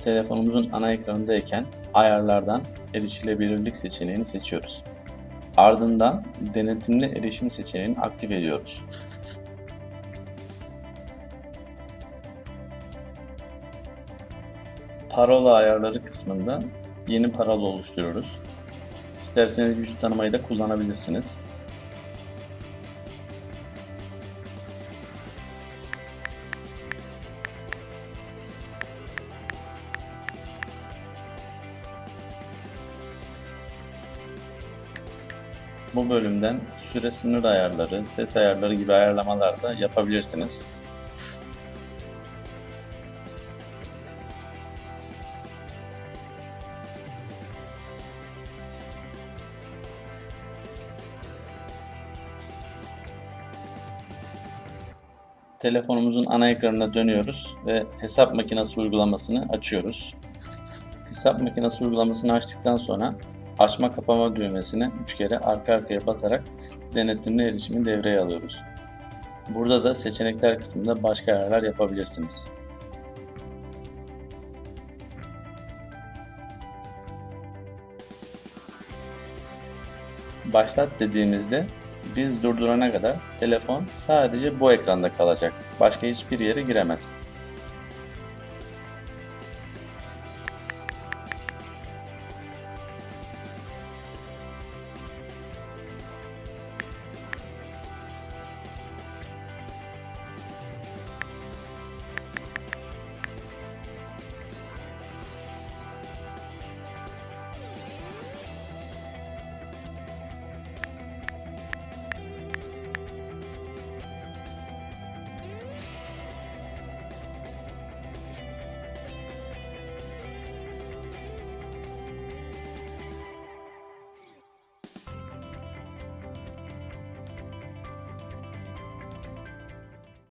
telefonumuzun ana ekranındayken ayarlardan erişilebilirlik seçeneğini seçiyoruz. Ardından denetimli erişim seçeneğini aktif ediyoruz. Parola ayarları kısmında yeni parola oluşturuyoruz. İsterseniz yüz tanımayı da kullanabilirsiniz. Bu bölümden süre sınır ayarları, ses ayarları gibi ayarlamalar da yapabilirsiniz. Telefonumuzun ana ekranına dönüyoruz ve hesap makinesi uygulamasını açıyoruz. Hesap makinesi uygulamasını açtıktan sonra açma kapama düğmesine 3 kere arka arkaya basarak denetimli erişimi devreye alıyoruz. Burada da seçenekler kısmında başka ayarlar yapabilirsiniz. Başlat dediğimizde biz durdurana kadar telefon sadece bu ekranda kalacak. Başka hiçbir yere giremez.